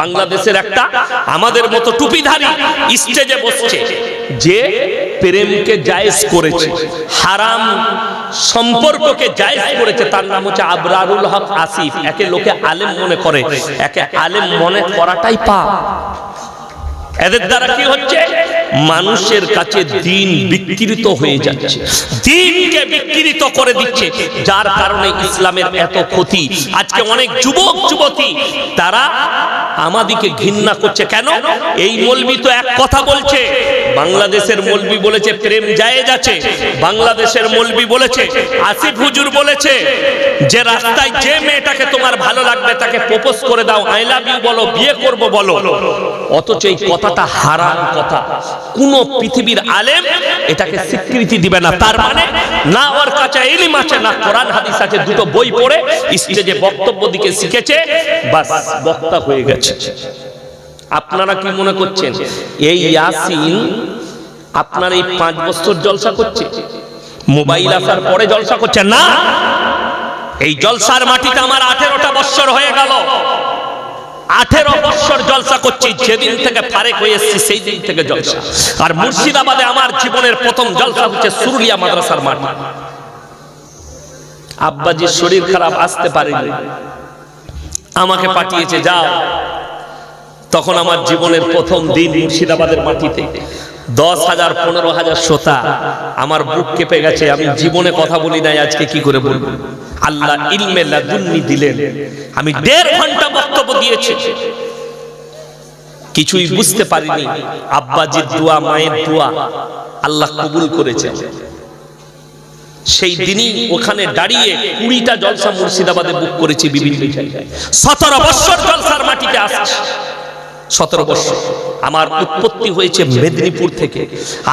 বাংলাদেশের একটা আমাদের মতো টুপিধারী স্টেজে বসছে, যে প্রেমকে জায়েজ করেছে, হারাম সম্পর্ককে জায়েজ করেছে, তার নাম হচ্ছে আবরারুল হক আসিফ, একে লোকে আলেম মনে করে, একে আলেম মনে করাটাই পা এদের দ্বারা কি হচ্ছে? মানুষের কাছে দিন বিকৃত হয়ে যাচ্ছে। দিনকে বিকৃত করে দিচ্ছে। যার কারণে ইসলামের এত ক্ষতি। আজকে অনেক যুবক, যুবতী, তারা আমাদিকে ঘৃণা করছে। কেন? এই মলবি তো এক কথা বলছে। বাংলাদেশের মলবি বলেছে, প্রেম জায়েজ আছে। বাংলাদেশের মলবি বলেছে, আসিফ হুজুর বলেছে, যে রাস্তায় যে মেয়েটাকে তোমার ভালো লাগবে, তাকে প্রপোজ করে দাও। আই লাভ ইউ বলো, বিয়ে করব বলো। অথচ এই কথাটা হারাম কথা। কোন পৃথিবীর আলেম এটাকে স্বীকৃতি দিবে না। তার মানে না ওর কাছে ইলিম আছে, না কোরআন, হাদিস আছে, দুটো বই পড়ে স্টেজে বক্তব্য দিকে শিখেছে, বাস বক্তা হয়ে গেছে। আপনারা কি মনে করছেন, এই ইয়াসিন আপনার এই পাঁচ বছর জলসা করছে? মোবাইল আসার পরে জলসা করছে? না। এই জলসার মাটিতে আমার আঠেরোটা বৎসর হয়ে গেল। আঠেরো বৎসর জলসা করছি, যেদিন থেকে ফারেক হয়ে এসেছি সেই দিন থেকে জলসা। আর মুর্শিদাবাদে আমার জীবনের প্রথম জলসা হচ্ছে সুরুলিয়া মাদ্রাসার মাঠ। আব্বাজির শরীর খারাপ, আসতে পারেনি। আমাকে পাঠিয়েছে, যাও। তখন আমার জীবনের প্রথম দিন মুর্শিদাবাদের মাটিতে। দশ হাজার, পনেরো হাজার শ্রোতা আমার বুক কেঁপে গেছে, আমি জীবনে কথা বলি নাই, আজকে কি করে বলব? আল্লাহ ইলমে দিলেন। আমি দেড় ঘণ্টা বক্তব্য দিয়েছি। কিছুই বুঝতে পারিনি। আব্বাজির দোয়া, মায়ের দোয়া আল্লাহ কবুল করেছেন। সেই দিনই ওখানে দাঁড়িয়ে কুড়িটা জলসা মুর্শিদাবাদে বুক করেছি বিভিন্ন সতেরো বছর জলসার মাটিতে আসছে। সতেরো বছর। আমার উৎপত্তি হয়েছে মেদিনীপুর থেকে।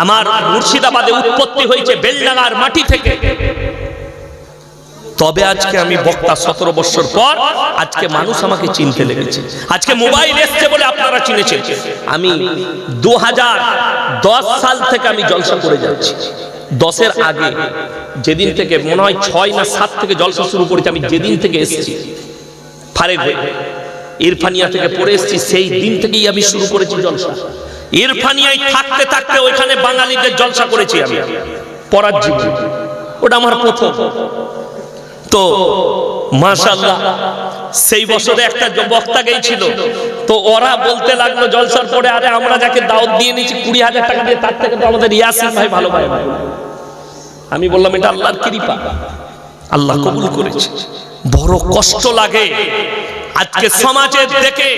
আমার মুর্শিদাবাদে উৎপত্তি হয়েছে বেলডাঙ্গার মাটি থেকে। তবে আজকে আমি বক্তা সতেরো বছর পর আজকে মানুষ আমাকে চিনতে লেগেছে। আজকে মোবাইল এসছে বলে আপনারা চিনেছেন। আমি দু হাজার দশ সাল থেকে আমি জলসা করে যাচ্ছি। দশের আগে যেদিন থেকে মনে হয় ছয় না সাত থেকে জলসা শুরু করেছি, আমি যেদিন থেকে এসেছি, ফারেক হয়ে। ইরফানিয়া থেকে পড়ে এসেছি, সেই দিন থেকেই আমি শুরু করেছি জলসা। ইরফানিয়ায় থাকতে থাকতে ওইখানে বাঙালিদের জলসা করেছি আমি, পড়ার জীবন। ওটা আমার প্রথম। তো মাশাল্লাহ সেই বছরে একটা বক্তা গেছিল। তো ওরা বলতে লাগল জলসার পরে, আরে আমরা যাকে দাওয়াত দিয়ে নিয়েছি, কুড়ি হাজার টাকা দিয়ে, তার থেকে তো আমাদের ইয়াসিন ভাই ভালো ভাই। আমি বললাম, এটা আল্লাহর কৃপা। আল্লাহ কবুল করেছে। বড় কষ্ট লাগে। আজকে সমাজের দেখে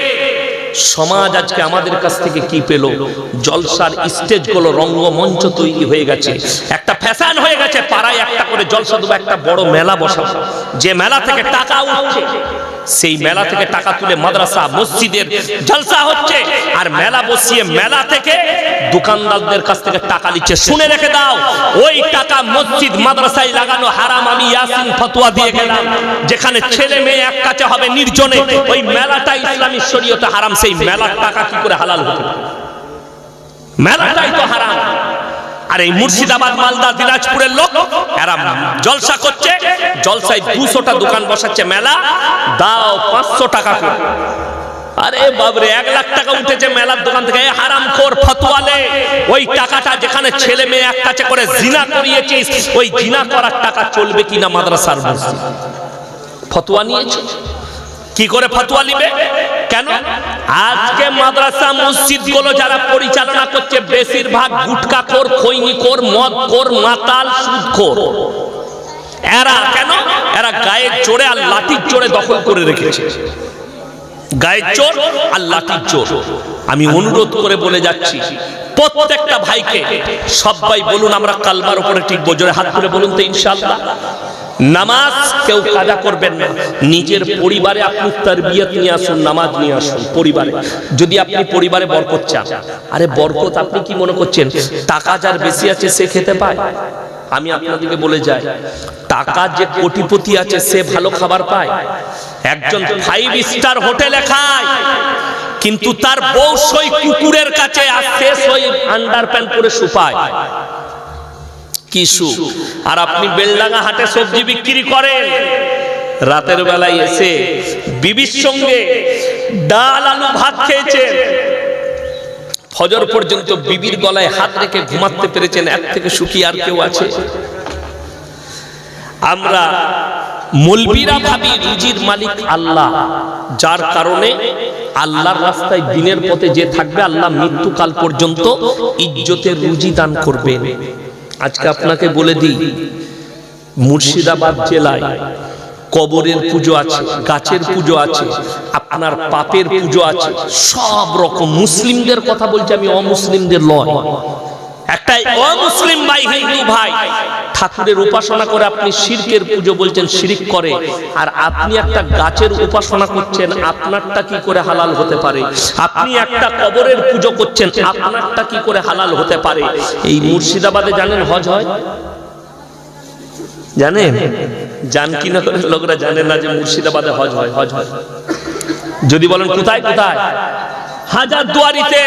সমাজ আজকে আমাদের কাছ থেকে কি পেল? জলসার স্টেজগুলো রঙ্গমঞ্চ তৈরি হয়ে গেছে। একটা ফ্যাশন হয়ে গেছে পাড়ায় একটা করে জলসা দেবো একটা বড় মেলা বসাবো। যে মেলা থেকে টাকা উঠছে সেই মেলা থেকে টাকা তুলে মাদ্রাসা মসজিদের জলসা হচ্ছে। আর মেলা বসিয়ে মেলা থেকে দোকানদারদের কাছ থেকে টাকা নিচ্ছে। শুনে রেখে দাও, ওই টাকা মসজিদ, মাদ্রাসায় লাগানো হারাম আমি ইয়াসিন ফতোয়া দিয়ে গেলাম। যেখানে ছেলে মেয়ে এক কাছে হবে নির্জনে, ওই মেলাটা ইসলামী শরীয়তে হারাম, সেই মেলার টাকা কি করে হালাল হতে মেলাটাই তো হারাম। আর এই মুর্শিদাবাদ, মালদা, দিনাজপুরের লোক, এরা জলসা করছে, জলসায় দুশোটা দোকান বসাচ্ছে, মেলা, দাও পাঁচশো টাকা করে। আরে বাবরে এক লাখ টাকা উঠেছে মেলার দোকান থেকে। হারাম খোর ফতোয়ালে ওই টাকাটা যেখানে ছেলে মেয়ে এক কাছে করে জিনা করিয়েছিস, ওই জিনা করার টাকা চলবে কিনা মাদ্রাসার মসজিদ? ফতোয়া নিয়েছে? কি করে ফতোয়া নিবে? কেন? আজকে মাদ্রাসা মসজিদগুলো যারা পরিচালনা করছে, বেশিরভাগ গুটকা খোর, খৈনি খোর, মদ খোর, মাতাল, সুদ খোর। এরা কেন? এরা গায়ের জোরে আর লাঠির জোরে দখল করে রেখেছে। গায়ের চোর আর লাঠির চোর। আমি অনুরোধ করে বলে যাচ্ছি, প্রত্যেকটা ভাইকে সবাই বলুন আমরা কালবার উপরে ঠিক জোরে হাত তুলে বলুন তো ইনশাআল্লাহ। নামাজ কেউ কাজা করবেন না। নিজের পরিবারে আপনি তার বিয়ত নিয়ে আসুন, নামাজ নিয়ে আসুন পরিবারে। যদি আপনি পরিবারে বরকত চান। আরে বরকত আপনি কি মনে করছেন? টাকা যার বেশি আছে সে খেতে পায়? আমি আপনাদেরকে বলে যাই, টাকা যে কোটিপতি আছে, সে ভালো খাবার পায়। একজন ফাইভ স্টার হোটেলে খায়, কিন্তু তার বউ সই কুকুরের কাছে আর সে সই আন্ডার প্যান্ট পরে সুপায় কিশু আর আপনি বেলডাঙ্গা হাটে সবজি বিক্রি করেন। রাতের বেলায় এসে বিবির সঙ্গে ডাল আলু ভাত খেয়েছেন। ফজর পর্যন্ত বিবির গলায় হাত রেখে ঘুমাতে পেরেছেন, এক থেকে সুখী আর কেউ আছে? আমরা মলবিরা ভাবি রুজির মালিক আল্লাহ, যার কারণে আল্লাহর রাস্তায় দিনের পথে যে থাকবে, আল্লাহ মৃত্যুকাল পর্যন্ত ইজ্জতের রুজি দান করবেন। আজকে আপনাকে বলে দিই, মুর্শিদাবাদ জেলায় কবরের পুজো আছে, গাছের পুজো আছে, আপনার পাপের পুজো আছে, সব রকম মুসলিমদের কথা বলছি আমি, অমুসলিমদের লয়। একটা অমুসলিম ভাই, হিন্দু ভাই, ঠাকুরের উপাসনা করে আপনি শিরকের পুজো বলছেন, শিরিক করে, আর আপনি একটা গাছের উপাসনা করছেন, আপনারটা কি করে হালাল হতে পারে? আপনি একটা কবরের পুজো করছেন, আপনারটা কি করে হালাল হতে পারে? এই মুর্শিদাবাদে জানেন হজ হয়? জানেন জানকিনগরের লোকরা জানে না যে মুর্শিদাবাদে হজ হয় হজ হয়। যদি বলেন কোথায় কোথায়? হাজার দুয়ারিতে।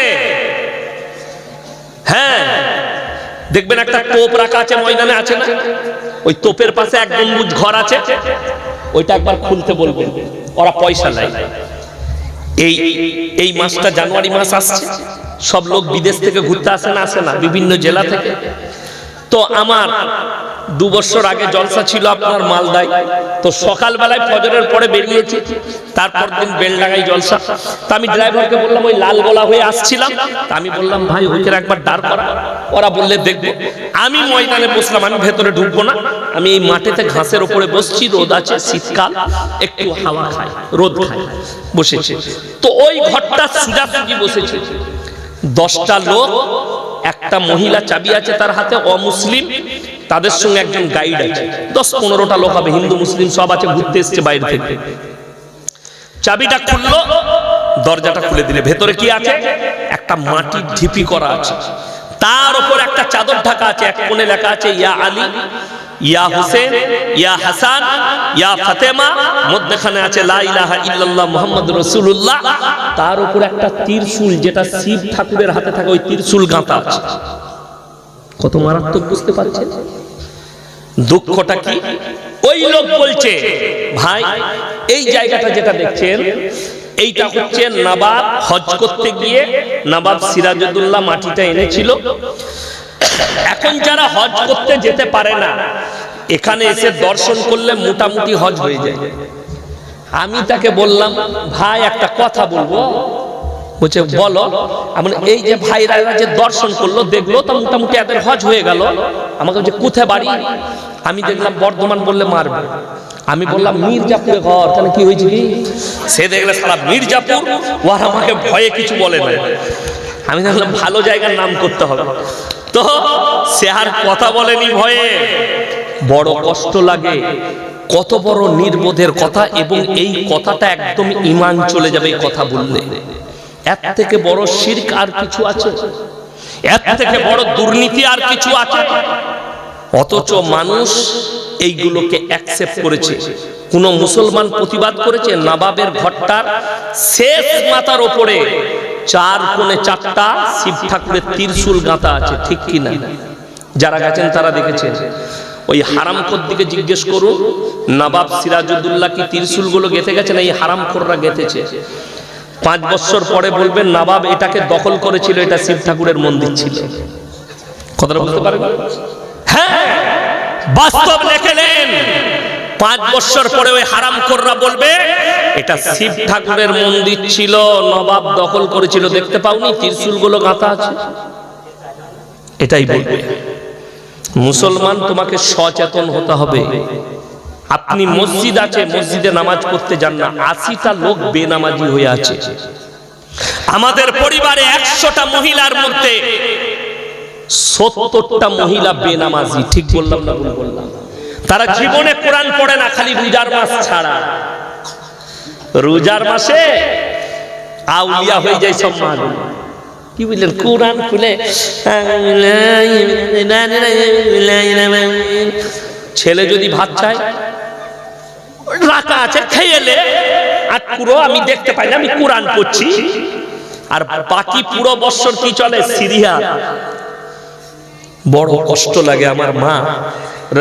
হ্যাঁ। দেখবেন একটা তোপ রাখা আছে, ময়দানে আছে না? ওই তোপের পাশে এক গম্বুজ ঘর আছে। ওইটা একবার খুলতে বলবেন। ওরা পয়সা নেয়। এই এই মাসটা জানুয়ারি মাস আসছে। সব লোক বিদেশ থেকে ঘুরতে আসে না আসে না। বিভিন্ন জেলা থেকে। তো আমার দু বছর আগে জলসা ছিল আপনার মালদায়। তো সকালবেলায় ফজরের পরে বেরিয়েছি, তারপর দিন বেলডাঙ্গাই জলসা। তা আমি ড্রাইভারকে বললাম, ওই লাল গোলা হয়ে আসছিলাম। তা আমি বললাম, ভাই, ওইখানে একবার দাঁড় করা। ওরা বললে, দেখব। আমি ময়দানে বসলাম, আমি ভেতরে ঢুকবো না। আমি এই মাঠেতে ঘাসের ওপরে বসছি, রোদ আছে, শীতকাল, একটু হাওয়া খায় রোদ খায় বসেছে। তো ওই ঘরটা সুজাসুজি বসেছে। দশটা লোক একটা মহিলা চাবি আছে তার হাতে, অমুসলিম, তাদের সঙ্গে একজন গাইড আছে। দশ পনেরোটা লোক হবে, হিন্দু, মুসলিম, সব আছে, ঘুরতে এসছে বাইরে থেকে। চাবিটা খুললো, দরজাটা খুলে দিলে। ভেতরে কি আছে? একটা মাটির ঢিপি করা আছে। তার উপর একটা চাদর ঢাকা আছে, এক কোণে লেখা আছে, ইয়া আলী ইয়া হুসেন, ইয়া হাসান, ইয়া ফাতেমা, মধ্যখানে আছে লা ইলাহা ইল্লাল্লাহ মুহাম্মদ রাসূলুল্লাহ। তার উপর একটা ত্রিশূল যেটা শিব ঠাকুরের হাতে থাকে, ওই ত্রিশূল গাঁথা আছে। কত মারাত্মক বুঝতে পারছেন? দুঃখটা কি? ওই লোক বলছে, ভাই, এই জায়গাটা যেটা দেখছেন, এইটা হচ্ছে নবাব হজ করতে গিয়ে নবাব সিরাজউদ্দৌলা মাটিটা এনেছিল। এখন যারা হজ করতে যেতে পারে না এখানে এসে দর্শন করলে মোটামুটি হজ হয়ে যায়। আমি তাকে বললাম, ভাই, একটা কথা বলব। বলছে, বলো। আমি এই যে ভাইরা যে দর্শন করল, দেখল তো মোটামুটি এদের হজ হয়ে গেল। আমাকে বলছে, কোথায় বাড়ি? আমি দেখলাম, বর্ধমান বললে মারবে। আমি বললাম, মির্জাপুরে ঘর। কেন কি হয়েছে কি? সে দেখলে সারা মির্জাপুর ও আর আমাকে ভয়ে কিছু বলে না আমি দেখলাম, ভালো জায়গার নাম করতে হবে। তো সে আর কথা বলেনি ভয়ে। বড় কষ্ট লাগে। কত বড় নির্বোধের কথা এবং এই কথাটা একদম ইমান চলে যাবে এই কথা বললে। এর থেকে বড় শির্ক আর কিছু আছে? এর থেকে বড় দুর্নীতি আর কিছু আছে? অথচ মানুষ এইগুলোকে অ্যাকসেপ্ট করেছে। কোন মুসলমান প্রতিবাদ করেছে নবাবের ঘরটার শেষ মাথার ওপরে। চার কোণে চারটা শিব ঠাকুরের ত্রিশূল গাঁথা আছে, ঠিক কি না যারা গেছেন তারা দেখেছেন। ওই হারামখোর দিকে জিজ্ঞেস করুন, নবাব সিরাজউদ্দৌলা কি ত্রিশূলগুলো গেঁথে গেছে না এই হারামখোররা গেঁথেছে। পাঁচ বছর পরে বলবেন, নবাব এটাকে দখল করেছিল, এটা শিব ঠাকুরের মন্দির ছিল। কথাটা বুঝতে পারেন হ্যাঁ বাস্তব লেখেলেন পাঁচ বছর পরে ওই হারাম বলবে, এটা শিব ঠাকুরের মন্দির ছিল, নবাব দখল করেছিল। দেখতে পাওনি ত্রিশূলগুলো গাঁথা আছে? এটাই বলবে। মুসলমান তোমাকে সচেতন হতে হবে। আপনি মসজিদ আছে, মসজিদে নামাজ পড়তে যান না। আশিটা লোক বেনামাজি হয়ে আছে। আমাদের পরিবারে একশোটা মহিলার মধ্যে সত্তরটা মহিলা বেনামাজি। ঠিক বললাম না বললাম? তারা জীবনে কোরআন পড়ে না, খালি রোজার মাস ছাড়া। রোজার মাসে আউলিয়া হয়ে যায় সব মানুষ কি বুঝলেন কোরআন খুলে। ছেলে যদি ভাত চায় রাখা আছে খেয়েলে আর পুরো আমি দেখতে পাই না, আমি কোরআন পড়ছি। আর বাকি পুরো বছর কি চলে? সিরিয়া। বড় কষ্ট লাগে আমার মা।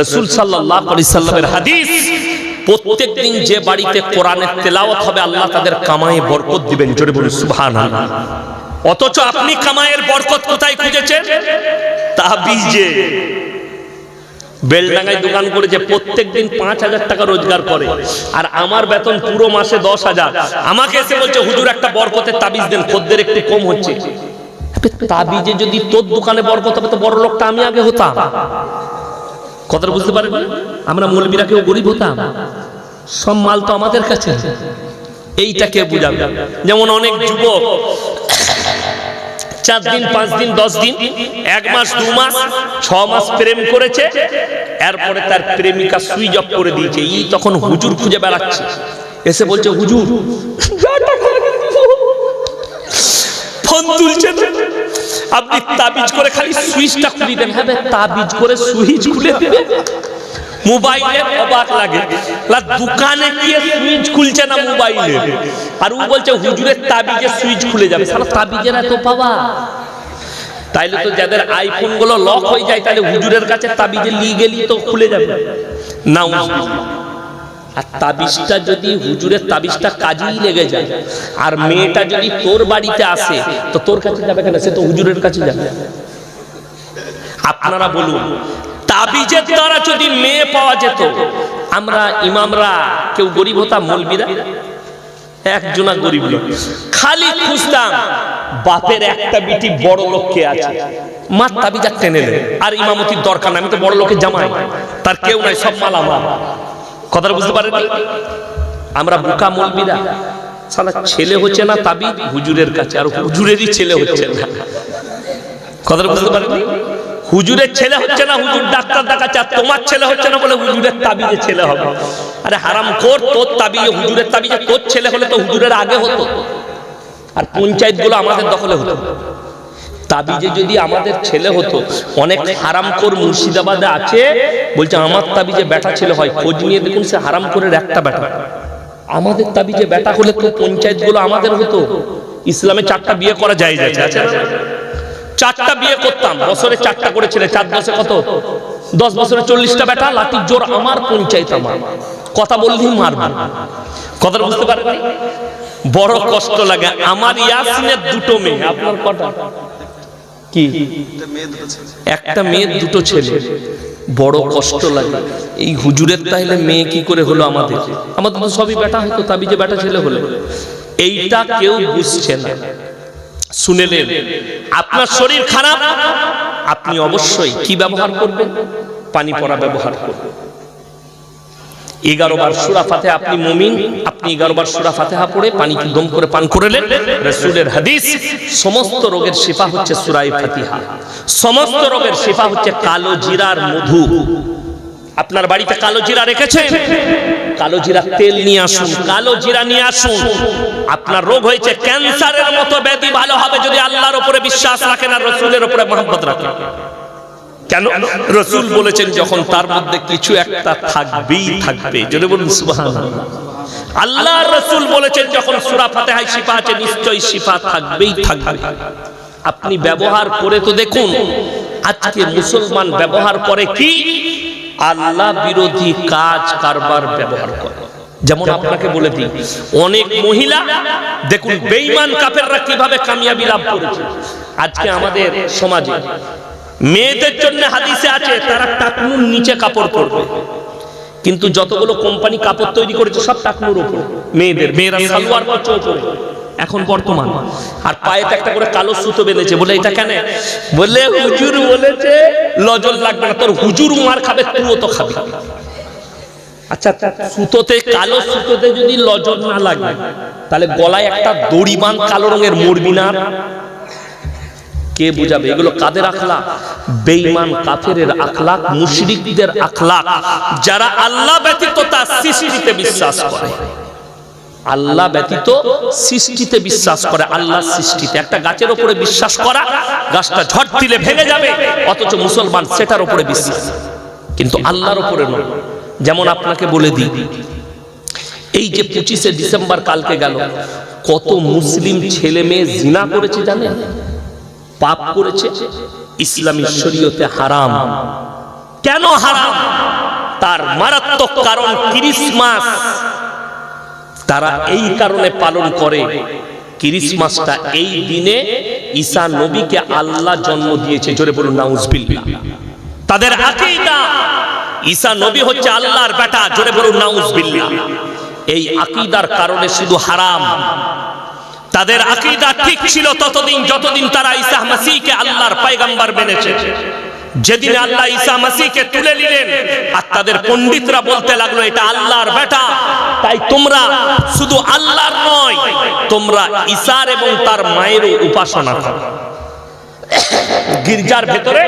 রসুল সাল্লাহ সাল্লামের হাদিস প্রত্যেক দিন যে বাড়িতে কোরআনের তেলাওয়াত হবে, আল্লাহ তাদের কামায়ে বরকত দিবেন। জোরে বলুন, সুবহানাল্লাহ। অথচ আপনি কামায়ের বরকত কোথায় খুঁজেছেন? তাবিজে। বেলডাঙ্গায় দোকান করেছে প্রত্যেক দিন পাঁচ হাজার টাকা রোজগার করে, আর আমার বেতন পুরো মাসে দশ হাজার। আমাকে এসে বলছে, হুজুর, একটা বরকতের তাবিজ দেন, খদ্দের একটু কম হচ্ছে। তাবিজে যদি তোর দোকানে বরকত হবে, তো বড় লোকটা আমি আগে হতাম। কথাটা বুঝতে পারবেন আমরা মৌলবীরা কেউ গরিব হতাম। সব মাল তো আমাদের কাছে। এইটা কে বুঝাবে যেমন অনেক যুবক চার দিন, পাঁচ দিন, দশ দিন, এক মাস, দু মাস, ছ মাস প্রেম করেছে, এরপরে তার প্রেমিকা সুইচ অফ করে দিয়েছে। ই তখন হুজুর খুঁজে বেড়াচ্ছে। এসে বলছে, হুজুর ফোন তুলছে আপনি তাবিজ করে খালি সুইচটা খুলে দেন হ্যাঁ তাবিজ করে সুইচ খুলে দেবে মোবাইলে অবাক লাগে। দোকানে গিয়ে সুইচ খুলছে না মোবাইলে? আর ও বলছে, হুজুরের তাবিজে সুইচ খুলে যাবে। সারা তাবিজের এত পাওয়া? তাইলে তো যাদের আইফোনগুলো লক হয়ে যায় তাহলে হুজুরের কাছে তাবিজে নিয়ে গেলি তো খুলে যাবে। না আর তাবিজটা যদি হুজুরের তাবিজটা কাজেই লেগে যায়, আর মেয়েটা যদি তোর বাড়িতে আসে, তো তোর কাছে যাবে কেন? সে তো হুজুরের কাছে যাবে। আপনারা বলুন তাবিজের দ্বারা যদি মেয়ে পাওয়া যেত, আমরা ইমামরা কেউ গরিব হতাম, মলবিরা? একজনা গরিব লোক। খালি খুঁজতাম, বাপের একটা বিটি বড় লোককে আছে? মা তাবিজা টেনে নেবে আর ইমামতির দরকার নাই, আমি তো বড় লোকের জামাই। তার কেউ নাই, সব মাল আমার। কথাটা বুঝতে পারেননি? আমরা বুকা মলবিরা। সালা ছেলে হচ্ছে না তাবিজ হুজুরের কাছে। আর হুজুরেরই ছেলে হচ্ছে না। কথাটা বুঝতে পারেননি? হুজুরের ছেলে হচ্ছে না, হুজুর ডাক্তার দেখাচ্ছে, আর তোমার ছেলে হচ্ছে না বলে হুজুরের তাবিজে ছেলে হবে। আরে হারাম কর তোর তাবিজে, হুজুরের তাবিজে, তোর ছেলে হলে তো হুজুরের আগে হতো। আর পঞ্চায়েতগুলো আমাদের দখলে হতো। তাবিজে যদি আমাদের ছেলে হতো, অনেক হারামখোর মুর্শিদাবাদে আছে, বলছে আমার তাবিজে ব্যাটা ছেলে হয়, খোঁজ নিয়ে দেখুন সে হারামখোরের একটা ব্যাটা। আমাদের তাবিজে ব্যাটা হলে তো পঞ্চায়েতগুলো আমাদের হতো। ইসলামে চারটা বিয়ে করা যায় না? চারটা বিয়ে করতাম। বছরে চারটা করে ছেলে চার দশে কত? দশ বছরে চল্লিশটা বেটা লাঠির জোর আমার, পঞ্চায়েত আমার। কথা বললেই মারবো। কথাটা বুঝতে পারেন বড় কষ্ট লাগে। আমার ইয়াসিনের দুটো মেয়ে। আপনার কটা? কি? একটা মেয়ে, দুটো ছেলে। বড় কষ্ট লাগে। এই হুজুরের তাইলে মেয়ে কি করে হলো আমাদের? আমাদের সবই বেটা হয়তো, তাবিজে বেটা ছেলে হলো। এইটা কেউ বুঝছে না। শুনেলেন, আপনার শরীর খারাপ? আপনি অবশ্যই কি ব্যবহার করবেন? পানি পড়া ব্যবহার করবেন এগারো বার সুরা ফাতে আপনি মুমিন? আপনি এগারো বার সুরা ফাতেহা পড়ে পানি দম করে পান করলেন? রসুলের হাদিস, সমস্ত রোগের শিফা হচ্ছে সুরাই ফাতিহা। সমস্ত রোগের শিফা হচ্ছে কালো জিরার মধু। আপনার বাড়িতে কালো জিরা রেখেছেন? কালো জিরা তেল নিয়ে আসুন, কালো জিরা নিয়ে আসুন। আপনার রোগ হয়েছে ক্যান্সারের মতো ব্যাধি, ভালো হবে যদি আল্লাহর উপরে বিশ্বাস রাখেন আর রসুলের উপরে মহব্বত রাখেন। কেন? রসুল বলেছেন, যখন তার মধ্যে কিছু একটা থাকবেই থাকবে। যদি বলুন, সুবহানাল্লাহ। আল্লাহ রসুল বলেছেন, যখন সূরা ফাতিহায় শিফা আছে, নিশ্চয়ই শিফা থাকবেই থাকবে। আপনি ব্যবহার করে তো দেখুন, আজকে মুসলমান ব্যবহার করে কি? আল্লাহ বিরোধী কাজ কারবার ব্যবহার করে। যেমন আপনাকে বলে দিই, অনেক মহিলা, দেখুন, বেঈমান কাফেররা কীভাবে কামিয়াবি লাভ করেছে। আজকে আমাদের সমাজে মেয়েদের জন্য হাদিসে আছে, তারা টাকনুর নিচে কাপড় পরবে। কিন্তু যতগুলো কোম্পানি কাপড় তৈরি করেছে, সব টাকনুর উপর মেয়েদের, মেয়েরা সালোয়ার পরছে এখন বর্তমান। আর পায়েতে একটা করে কালো সুতো বেঁধেছে। বলে, এটা কেন? বলে, হুজুর বলেছে, লজল লাগবে না। তোর হুজুর মার খাবে, তুইও তো খাবি। আচ্ছা সুতোতে, কালো সুতোতে যদি লজল না লাগে, তাহলে গলায় একটা দড়ি বাঁধ কালো রঙের মরবি না কে বুঝাবে? এগুলো কাদের আখলাক? বেঈমান কাফেরের আখলাক, মুশরিকদের আখলাক, যারা আল্লাহ ব্যতীত তার সৃষ্টিতে বিশ্বাস করে। আল্লাহ ব্যতীত সৃষ্টিতে বিশ্বাস করে, আল্লাহ সৃষ্টিতে। একটা গাছের উপরে বিশ্বাস করা, গাছটা ঝড় দিলে ভেঙে যাবে, অথচ মুসলমান সেটার উপরে বিশ্বাস। কিন্তু আল্লাহর উপরে নয়। যেমন আপনাকে বলে দিই, এই যে পঁচিশে ডিসেম্বর কালকে গেল, কত মুসলিম ছেলে মেয়ে জিনা করেছে জানেন? পাপ করেছে, ইসলামী শরীয়তে হারাম। কেন হারাম? তার মারাত্মক কারণ ক্রিসমাস তারা এই কারণে পালন করে। ক্রিসমাসটা এই দিনে ঈসা নবীকে আল্লাহ জন্ম দিয়েছে। জোরে বলুন, নাউজবিল্লাহ। তাদের আকীদা, ঈসা নবী হচ্ছে আল্লাহর বেটা। জোরে বলুন, নাউজবিল্লাহ। এই আকীদার কারণে শুধু হারাম। তাদের আকীদা ঠিক ছিল ততদিন, যতদিন তারা ঈসা মাসিহকে আল্লাহর পয়গম্বর মেনেছে। যেদিন আল্লাহ ঈসা মাসিকে তুলে নিলেন, আর তাদের পণ্ডিতরা বলতে লাগল, এটা আল্লাহর বেটা। তাই তোমরা শুধু আল্লাহর নয়, তোমরা ঈসার এবং তার মায়েরও উপাসনা করো। গির্জার ভেতরে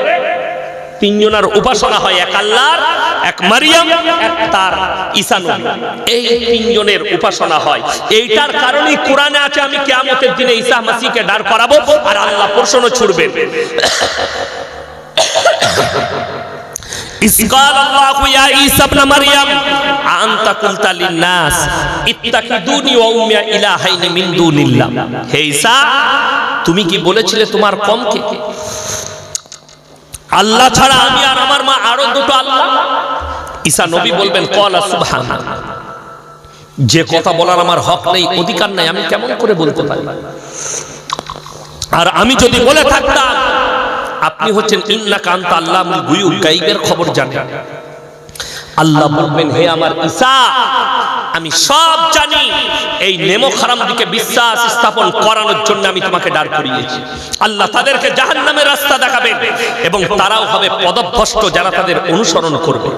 তিনজনের উপাসনা হয়, এক আল্লাহর, এক মারিয়াম, এক তার ঈসা নবী। এই তিনজনের উপাসনা হয়। এইটার কারণেই কোরআনে আছে, আমি কিয়ামতের দিনে ঈসা মাসিকে দাঁড় করাবো, আর আল্লাহ প্রশ্ন ছুড়বেন। হে ঈসা তুমি কি বলেছিলে তোমার কমকে? আল্লাহ ছাড়া আমি আর আমার মা আরও দুটো আল্লাহ? ঈসা নবী বলবেন কলা যে কথা বলার আমার হক নেই, অধিকার নাই, আমি কেমন করে বলতে পারি? আর আমি যদি বলে থাকতাম আপনি হচ্ছেন ইন্না কান্ত আল্লাহ গাইবের খবর জানেন। আল্লাহ বলবেন, হে আমার ঈসা, আমি সব জানি। এই নেমো খারাম দিকে বিশ্বাস স্থাপন করানোর জন্য আমি তোমাকে দাঁড় করিয়েছি। আল্লাহ তাদেরকে জাহান নামের রাস্তা দেখাবেন এবং তারাও হবে পদভ্রষ্ট যারা তাদের অনুসরণ করবে।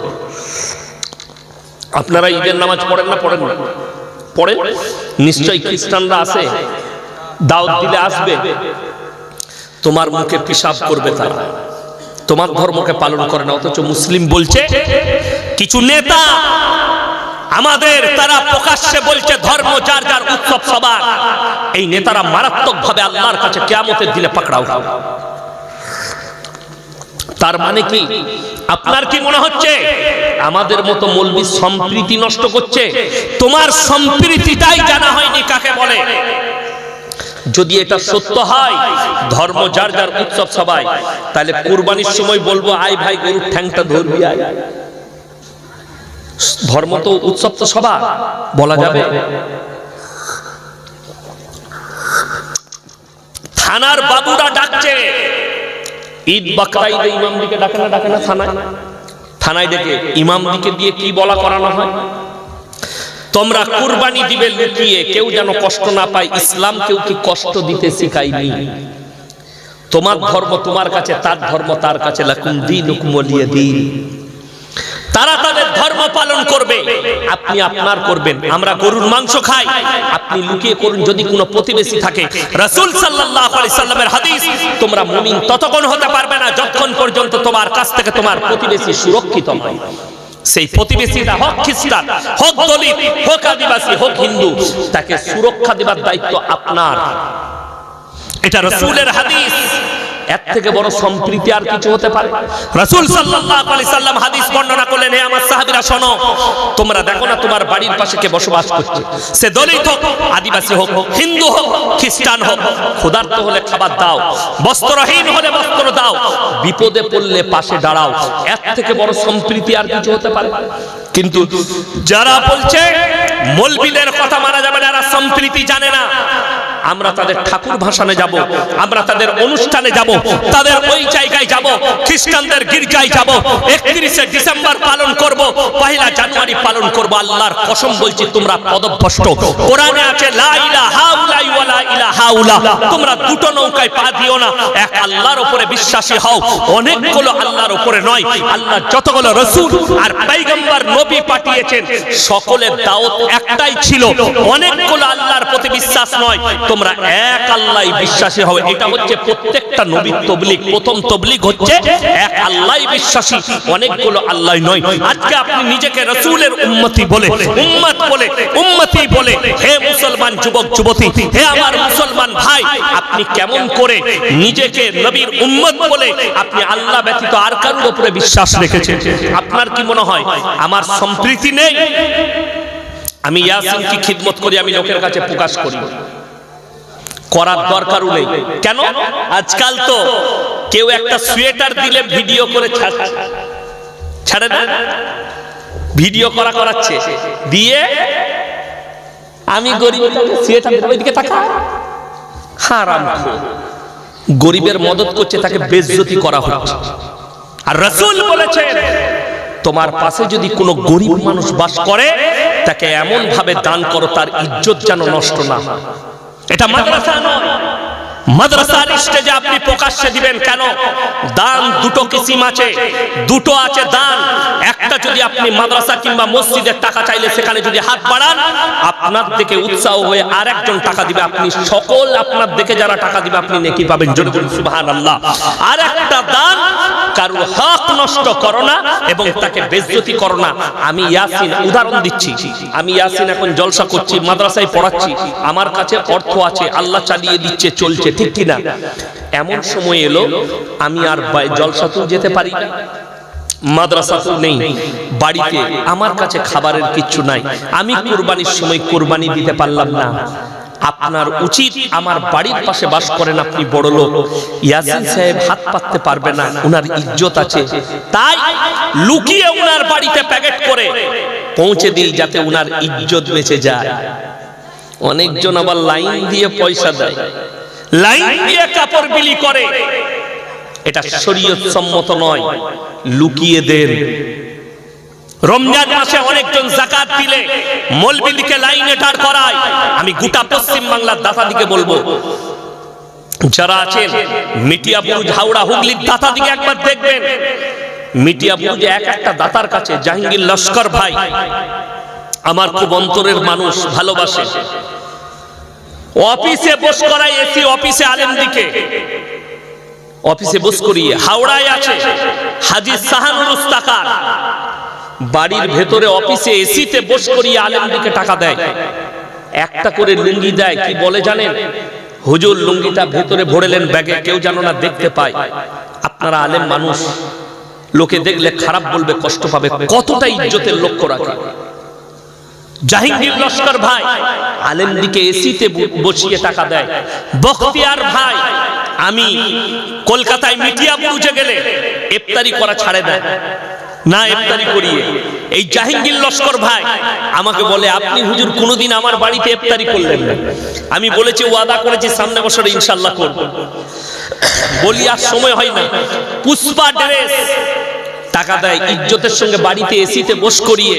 আপনারা ঈদের নামাজ পড়েন না পড়েন না? পড়েন? নিশ্চয়ই খ্রিস্টানরা আছে। দাওয়াত দিলে আসবে। তোমার মুখে পিসাব করবে তারা। তোমার ধর্মকে পালন করে না, অথচ মুসলিম বলছে, কিছু নেতা আমাদের তারা প্রকাশ্যে বলছে, ধর্ম যার যার উৎসব সবার। এই নেতারা মারাত্মক ভাবে আল্লাহর কাছে কেয়ামতের দিনে পাকড়াও। তার মানে কি? আপনার কি মনে হচ্ছে, আমাদের মতো মৌলবি সম্প্রীতি নষ্ট করছে? তোমার সম্প্রীতিটাই জানা হয়নি কাকে বলে? যদি এটা সত্য হয়, ধর্ম যার যার উৎসব সবাই, তাহলে কুরবানির সময় বলব, আয় ভাই, গরুর ঠ্যাংটা ধরবি ধর্ম তো উৎসব তো সবার, বলা যাবে। থানার বাবুরা ডাকছে। ঈদ বাকরা ঈদে ইমাম দিকে ডাকে না ডাকে না থানায়? থানায় ডেকে ইমাম দিকে দিয়ে কি বলা করানো হয়? তোমরা কুরবানি দিবে লুকিয়ে, কেউ যেন কষ্ট না পায়, ইসলাম কেউ কি কষ্ট দিতে শিখায়নি? তোমার ধর্ম তোমার কাছে, তার ধর্ম তার কাছে, লাকুম দিন হুকুমলিয়ে দিন। তারা তাদের ধর্ম পালন করবে, আপনি আপনার করবেন, আমরা গরুর মাংস খাই, আপনি লুকিয়ে করুন, যদি কোনো প্রতিবেশী থাকে, রাসূল সাল্লাল্লাহু আলাইহি সাল্লামের হাদিস, তোমরা মুমিন ততক্ষণ হতে পারবে না, যতক্ষণ পর্যন্ত তোমার কাছ থেকে তোমার প্রতিবেশী সুরক্ষিত নয় সেই প্রতিবেশীরা হক খ্রিস্টান হক দলিত হক আদিবাসী হক হিন্দু তাকে সুরক্ষা দেবার দায়িত্ব আপনার। এটা রসুলের হাদিস। এর থেকে বড় সম্প্রীতি আর কিছু হতে পারে? রাসূল সাল্লাল্লাহু আলাইহি সাল্লাম হাদিস বর্ণনা করলেন, হে আমার সাহাবীরা, শোনো, তোমরা দেখো না তোমার বাড়ির পাশে কে বসবাস করছে? সে দলিত হোক, আদিবাসী হোক, হিন্দু হোক, খ্রিস্টান হোক, ক্ষুধার্ত হলে খাবার দাও, বস্ত্রহীন হলে বস্ত্র দাও, বিপদে পড়লে পাশে দাঁড়াও, এর থেকে বড় সম্প্রীতি আর কিছু হতে পারে? কিন্তু যারা বলছে, মলবিদের কথা মানা যাবে এরা সম্প্রীতি জানে না। আমরা তাদের ঠাকুর ভাসানে যাব, আমরা তাদের অনুষ্ঠানে যাব, তাদের ওই জায়গায় যাব, খ্রিস্টানদের গির্জায় যাব, একত্রিশে ডিসেম্বর পালন করব পহেলা জানুয়ারি পালন করব, আল্লাহর কসম বলছি, তোমরা পদভ্রষ্ট। কোরআনে আছে, লা ইলাহা ওয়ালা ইলাহা উলা তোমরা দুটো নৌকায় পা দিও না, এক আল্লাহর উপরে বিশ্বাসী হও, অনেকগুলো আল্লাহর উপরে নয়, আল্লাহ যতগুলো রসূল আর পয়গম্বর নবী পাঠিয়েছেন, সকলের দাওয়াত একটাই ছিল, অনেকগুলো আল্লাহর প্রতি বিশ্বাস নয় তোমরা এক আল্লাহ বিশ্বাসী হবে। এটা হচ্ছে প্রত্যেকটা নবীর তবলিগ। প্রথম তবলিগ হচ্ছে এক আল্লাহই বিশ্বাসী। অনেকগুলো আল্লাহ নয়। আজকে আপনি নিজেকে রসুলের উম্মতি বলে, উম্মত বলে, উম্মতি বলে, হে মুসলমান যুবক, যুবতী, হে আমার মুসলমান ভাই, আপনি কেমন করে নিজেকে নবীর উম্মত বলে আপনি আল্লাহ ব্যতীত আর কারোর উপরে বিশ্বাস রেখেছেন? আপনার কি মনে হয়? আমার সম্প্রীতি নেই? আমি ইয়াসিন কি খিদমত করি, আমি লোকের কাছে প্রকাশ করি। করার দরকারও নেই। কেন? আজকাল তো কেউ একটা সোয়েটার দিলে ভিডিও করে ছাড়- ছাড়ে না? ভিডিও করা করাচ্ছে। দিয়ে আমি গরিব সিয়েটা ওইদিকে তাকা হারাম গরিবের মদত করছে, তাকে বেজ্জতি করা হচ্ছে। আর রসুল বলেছেন তোমার পাশে যদি কোনো গরিব মানুষ বাস করে, তাকে এমন ভাবে দান করো, তার ইজ্জত যেন নষ্ট না হয়। এটা মাদ্রাসা নয়। মাদ্রাসার স্টেজে আপনি প্রকাশ্যে দিবেন কেন? দান দুটো কিসিম আছে, দুটো আছে দান। একটা যদি আপনি মাদ্রাসা কিংবা মসজিদের টাকা চাইলে সেখানে যদি হাত বাড়ান, আপনার দিকে উৎসাহ হয়ে আর একজন টাকা দিবে। আপনি সকল আপনার দেখে যারা টাকা দিবে, আপনি নেকি পাবেন। জোরে বলুন, সুবহানাল্লাহ। আর একটা দান কারও হক নষ্ট করো না এবং তাকে বেজ্জতি করো না। আমি ইয়াসিন, উদাহরণ দিচ্ছি। আমি ইয়াসিন এখন জলসা করছি, মাদ্রাসায় পড়াচ্ছি। আমার কাছে অর্থ আছে, আল্লাহ চালিয়ে দিচ্ছে, চলছে। ঠিক কি না এমন সময় এলো, আমি আর জলসাতেও যেতে পারি না। মাদ্রাসাতেও নেই। বাড়িতে আমার কাছে খাবারের কিচ্ছু নাই। আমি কোরবানির সময় কোরবানি দিতে পারলাম না। আপনার উচিত আমার বাড়ির পাশে বাস করেন আপনি বড় লোক। ইয়াসিন সাহেব হাত পাততে পারবে না, উনার ইজ্জত আছে। তাই লুকিয়ে উনার বাড়িতে প্যাকেট করে পৌঁছে দিই যাতে উনার ইজ্জত বেঁচে যায়। অনেকজন আবার লাইন দিয়ে পয়সা দেয়। লাইন দিয়ে কাপড় বিলি করে। এটা শরীয়ত সম্মত নয়, লুকিয়ে দেন। রমজান মাসে অনেকজন জাকাত দিলে মলবিলিকে লাইনে দাঁড় করায়। আমি গোটা পশ্চিম বাংলার দাতাদিকে বলব, যারা আছেন মিটিয়াপুর হাওড়া, হুগলির দাতা দিকে একবার দেখবেন। মিটিয়াপুর যে এক একটা দাতার কাছে, জাহাঙ্গীর লস্কর ভাই, আমার খুব অন্তরের মানুষ, ভালোবাসে। অফিসে বস করায় এসি অফিসে আলেম দিকে। অফিসে বস করিয়ে হাওড়ায় আছে হাজি সাহানুর উস্তাকার। বাড়ির ভেতরে অফিসে এসিতে বস করিয়ে আলেম দিকে টাকা দেয়। একটা করে লুঙ্গি দেয়, কি বলে জানেন? হুজুর, লুঙ্গিটা ভেতরে ভরেলেন ব্যাগে, কেউ যেন না দেখতে পায়। আপনারা আলেম মানুষ, লোকে দেখলে খারাপ বলবে, কষ্ট পাবে, কতটা ইজ্জতের লক্ষ্য রাখে? জাহাঙ্গীর লস্কর ভাই আলেম দিকে এসিতে বসিয়ে টাকা দেয়। বখতিয়ার ভাই, আমি কলকাতায় মিডিয়া বুঝে গেলে ইফতারি করা ছাড়ে দেয় না ইফতারি করিয়ে। এই জাহাঙ্গীর লস্কর ভাই আমাকে বলে, আপনি হুজুর কোনোদিন আমার বাড়িতে ইফতারি করলেন না। আমি বলেছি, ওয়াদা করেছি, সামনে বছর ইনশাল্লাহ করব। বলি, আর সময় হয় না। পুষ্পা ড্রেস টাকা দেয়, ইজ্জতের সঙ্গে বাড়িতে এসিতে বস করিয়ে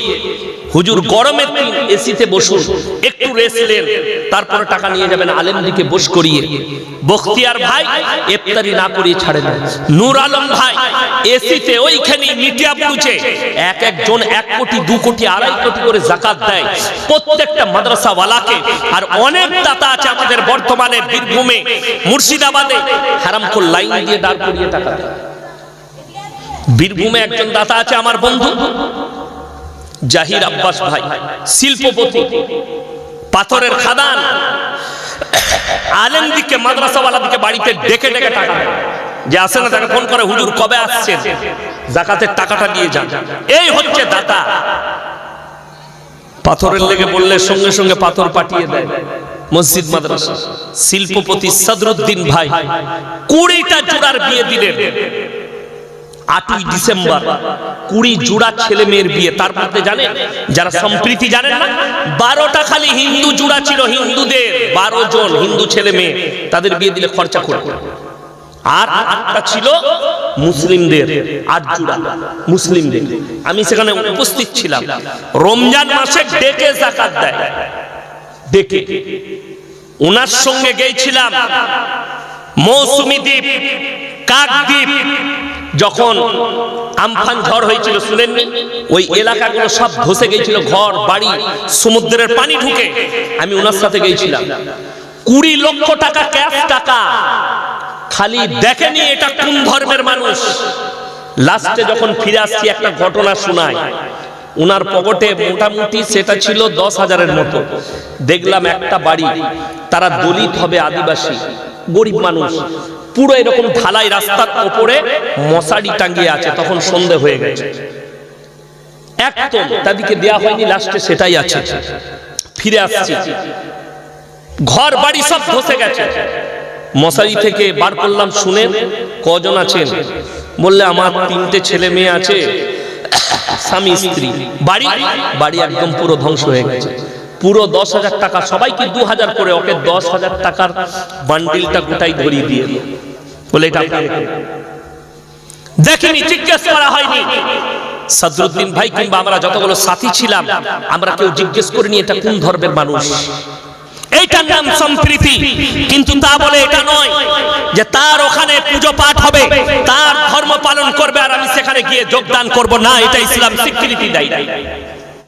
হুজুর গরমে এসিতে বসুন একটু রেস্ট নেন তারপরে টাকা নিয়ে যাবেন আলেম দিকে বস করিয়ে। বখতিয়ার ভাই ইফতারি না করিয়ে ছাড়ে না নূর আলম ভাই এসিতে ওইখানে মিডিয়া পুজে এক একজন এক কোটি দু কোটি আড়াই কোটি করে জাকাত দেয়। প্রত্যেকটা মাদ্রাসাওয়ালাকে। আর অনেক দাতা আছে আমাদের বর্তমানে বীরভূমে মুর্শিদাবাদে। হারামখোর লাইন দিয়ে দাঁড় করিয়ে টাকা দেয়। বীরভূমে একজন দাতা আছে আমার বন্ধু। জাহির আব্বাস ভাই, শিল্পপতি, পাথরের খাদান আলেম দিকে মাদ্রাসাওয়ালা দিকে বাড়িতে ডেকে ডেকে টাকা যে আসে না, তাকে ফোন করে, হুজুর, কবে আসছেন? জাকাতের টাকাটা দিয়ে যান। এই হচ্ছে দাতা। পাথরের লেগে বললে সঙ্গে সঙ্গে পাথর পাঠিয়ে দেয়। মসজিদ, মাদ্রাসা। শিল্পপতি সদরুদ্দিন ভাই, কুড়িটা জোড়ার বিয়ে দিলেন। আটই ডিসেম্বর, কুড়ি জোড়া ছেলে মেয়ের বিয়ে। তার মধ্যে জানেন, যারা সম্প্রীতি জানেন না, বারোটা খালি হিন্দু জোড়া ছিল হিন্দুদের, বারো জন হিন্দু ছেলে মেয়ে। তাদের বিয়ে দিলে খরচা করবে আর আটটা ছিল মুসলিমদের, আট জোড়া মুসলিমদের। আমি সেখানে উপস্থিত ছিলাম। রমজান মাসে ডেকে জাকাত দেয়। ডেকে। ওনার সঙ্গে গেছিলাম। মৌসুমী দ্বীপ, কাকদ্বীপ। যখন আমফান ঝড় হয়েছিল শুনেননি? ওই এলাকাগুলো সব ধসে গিয়েছিল ঘর বাড়ি সমুদ্রের পানি ঢুকে। আমি ওনার সাথে গেছিলাম। কুড়ি লক্ষ টাকা ক্যাশ টাকা। খালি দেখেনি এটা কোন ধর্মের মানুষ। লাস্টে যখন ফিরে আসছি একটা ঘটনা শোনায় উনার পকেটে মোটামুটি সেটা ছিল দশ হাজারের মতো। দেখলাম একটা বাড়ি। তারা দলিত হবে আদিবাসী গরিব মানুষ। পুরো এরকম ঢালাই রাস্তার ওপরে মশারি টাঙ্গিয়ে আছে, তখন সন্ধে হয়ে গেছে। একদম তাদেরকে দেয়া হয়নি, লাস্টে সেটাই আছে। ফিরে আসছি। ঘর, বাড়ি সব ধসে গেছে। মশারি থেকে বার করলাম শুনে কজন আছেন? বললে, আমার তিনটে ছেলে মেয়ে আছে, স্বামী, স্ত্রী। বাড়ি? বাড়ি একদম পুরো ধ্বংস হয়ে গেছে। পুরো দশ হাজার টাকা, সবাইকে দু হাজার করে, ওকে দশ হাজার টাকার বান্ডিলটা গোটাই ধরিয়ে দিয়ে। বলে এটা। দেখিনি, জিজ্ঞেস করা হয়নি। সাদরুদ্দিন ভাই কিংবা আমরা যতগুলো সাথী ছিলাম, আমরা কেউ জিজ্ঞেস করিনি এটা কোন ধর্মের মানুষ। এইটার নাম সম্প্রীতি, কিন্তু তা বলে এটা নয় যে তার ওখানে পুজো পাঠ হবে, তার ধর্ম পালন করবে আর আমি সেখানে গিয়ে যোগদান করব। না, এটা ইসলাম স্বীকৃতি দেয়